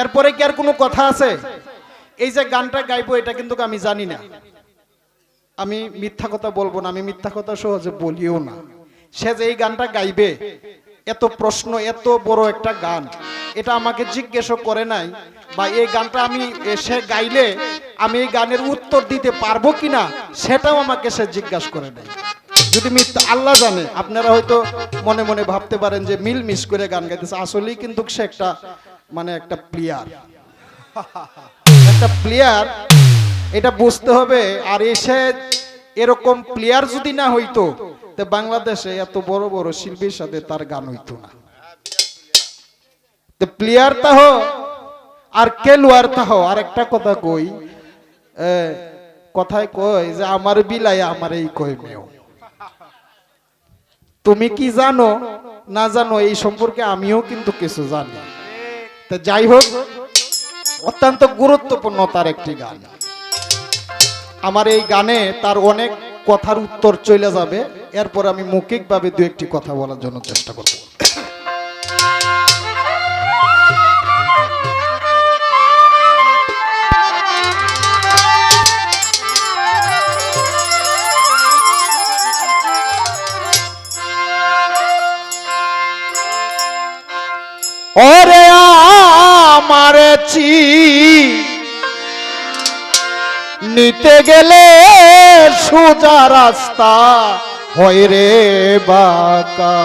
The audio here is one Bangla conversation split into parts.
এরপরে কি আর কোনো কথা আছে? এই যে গানটা গাইবো, এটা কিন্তু আমি জানি না। আমি মিথ্যা কথা বলব না, আমি মিথ্যা কথা সহজে বলিও না। সে যে এই গানটা গাইবে, এত প্রশ্ন, এত বড় একটা গান, এটা আমাকে জিজ্ঞেসও করে নাই বা এই গানটা আমি, সে গাইলে আমি এই গানের উত্তর দিতে পারব কিনা, সেটাও আমাকে সে জিজ্ঞাসা করে নাই। যদি মিথ্যা আল্লাহ জানে, আপনারা হয়তো মনে মনে ভাবতে পারেন যে মিল মিস করে গান গাইতেছে। আসলেই কিন্তু সে একটা মানে একটা প্লেয়ার একটা প্লেয়ার এটা বুঝতে হবে, আর এসে এরকম প্লেয়ার যদি না হইতো, তো বাংলাদেশে এত বড় বড় শিল্পীর সাথে তার গান হইতো না। তো প্লেয়ার তাহ আর খেলোয়াড় তাহ আর একটা কথা কই কথায় কই যে, আমার বিলাই আমার এই কই মেও তুমি কি জানো, না জানো, এই সম্পর্কে আমিও কিন্তু কিছু জানি। তা যাই হোক, অত্যন্ত গুরুত্বপূর্ণ তার একটি গান। আমার এই গানে তার অনেক কথার উত্তর চলে যাবে, এরপর আমি মৌখিকভাবে দু একটি কথা বলার জন্য চেষ্টা করব। ওরে আমার চি নিতে গেলে সোজা রাস্তা হয় রে বাকা।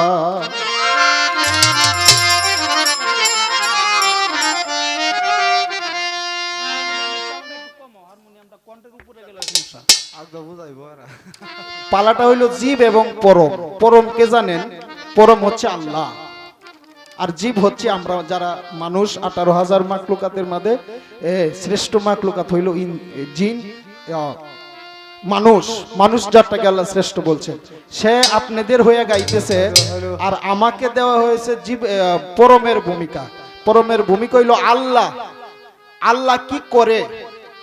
পালাটা হইল জীব এবং পরম। পরম কে জানেন? পরম হচ্ছে আল্লাহ। আর জীব হচ্ছে আমরা যারা মানুষ আঠারো হাজার মাকলুকাতের এ, শ্রেষ্ঠ মাকলুকাত হইল ইন- জিন মানুষ। মানুষ যারটাকে আল্লাহ শ্রেষ্ঠ বলছে। সে আপনাদের হয়ে গাইতেছে আর আমাকে দেওয়া হয়েছে জীব পরমের ভূমিকা। পরমের ভূমিকা হইল আল্লাহ। আল্লাহ কি করে?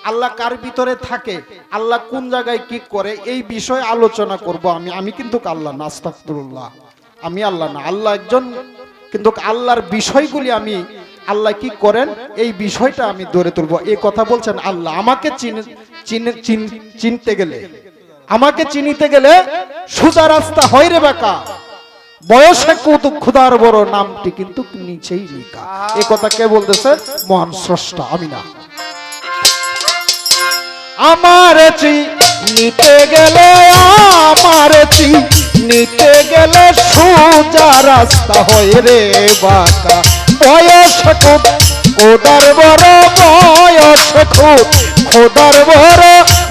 আল্লাহ কার ভিতরে থাকে? আল্লাহ কোন জায়গায় কি করে? এই বিষয়ে আলোচনা করব আমি। আমি কিন্তু আল্লাহ নাস্তাকুল্লাহ আমি আল্লাহ না। আল্লাহ একজন কিন্তু আল্লাহর বিষয়গুলি আমি, আল্লাহ কি করেন? এই বিষয়টা আমি ধরে তুলবো। এই কথা বলছেন আল্লাহ। আমাকে চিনে- চিনে- চিন- চিনতে গেলে, আমাকে চিনিতে গেলে সোজা রাস্তা হয় রে বাকা। বয়সে কত ক্ষুধার বড়, নামটি কিন্তু নিচেই লিখা। এই কথা কে বলতেছে? মহান স্রষ্টা আমি না আমার চি নিতে গেলে আমার চি নিতে গেলে সোজা রাস্তা হয় রে বাঁকা। বয়স খুব, খোদার বড় বয়স খুব। খোদার বড়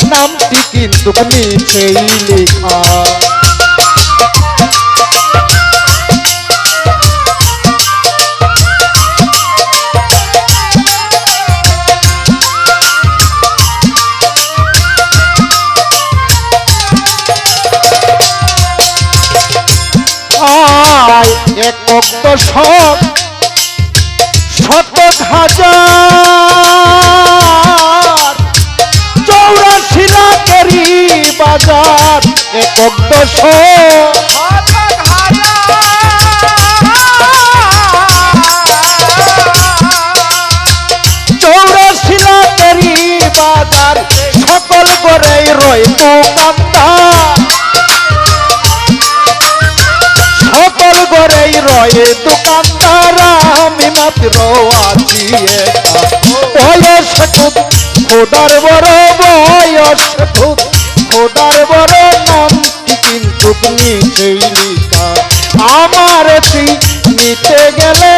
নামটি কিন্তু নিচেই লেখা। দশক শত হাজার চৌরাশি লাখেরই বাজার একক দশক। গড়েই রয়ে দোকানদার আমি মাত্র আছি। বয়স খুব, খোদার বড় বয়স খুব, খোদার বড় নামটি কিন্তু নিচেই লিখা আমার নিতে গেলে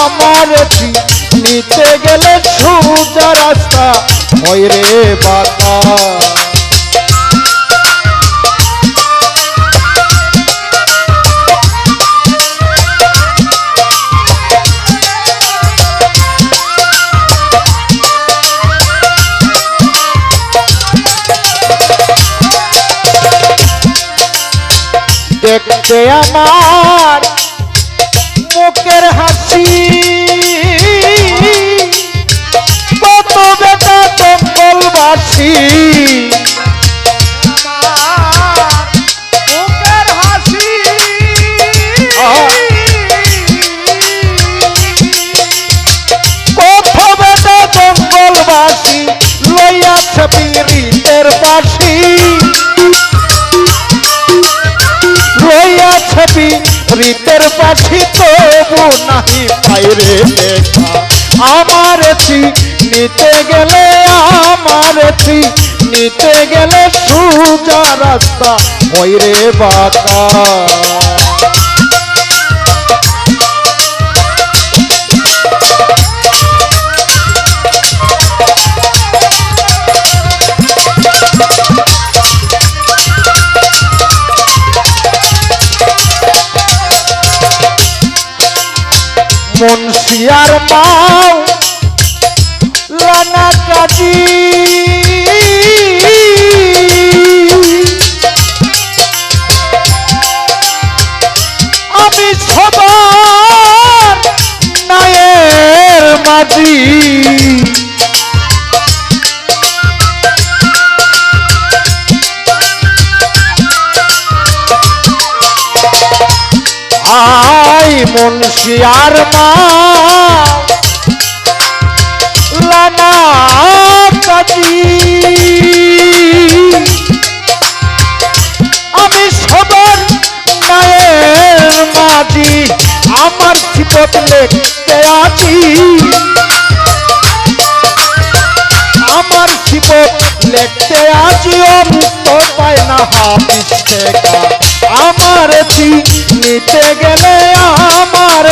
আমার নিতে গেলে সোজা রাস্তা, হয় রে বাতা দেখতে আমার। পাখি তবু নাহি বাইরে দেখা আমার নিতে গেলে, আমার নিতে গেলে সুজা রাস্তা ওই রে বাঁকা। আই মুন্সিয়ার মা। লানা আমি সবার নায়ের মাঝি আমার সিপত আছি। আমার সিপত লেখতে আছি অন্ত পায় না হাফিস নিতে গেলে আমার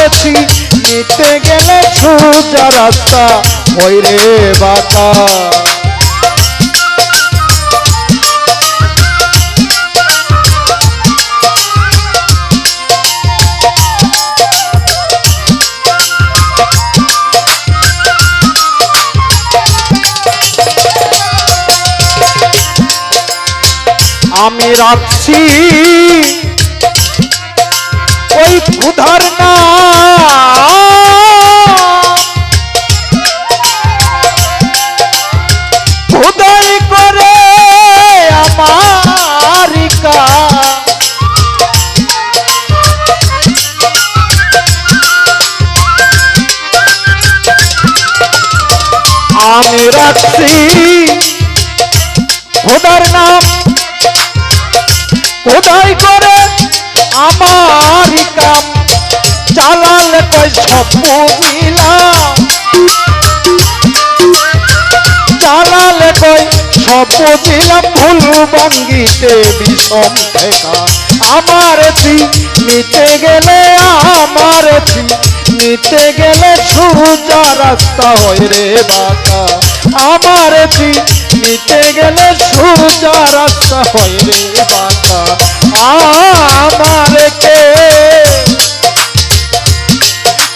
নিতে গেলে সোজা রাস্তা ওই রে বাতা। আমি রাখছি ক্ষুধার না। ক্ষুধাই করে আমারিকা আমি রাখছি খোদার নাম খোদাই করে আমার কাম চালালে কই সব মিলা চালালে কই সব দিলাম ভুল বঙ্গিতে বিষম ঠেকা। আমার চি নিতে গেলে, আমার চি নিতে গেলে সুজা রাস্তা হয় রে বাঁকা। আমার চি নিতে গেলে সুজা রাস্তা হয় রে বাঁকা। আমার কে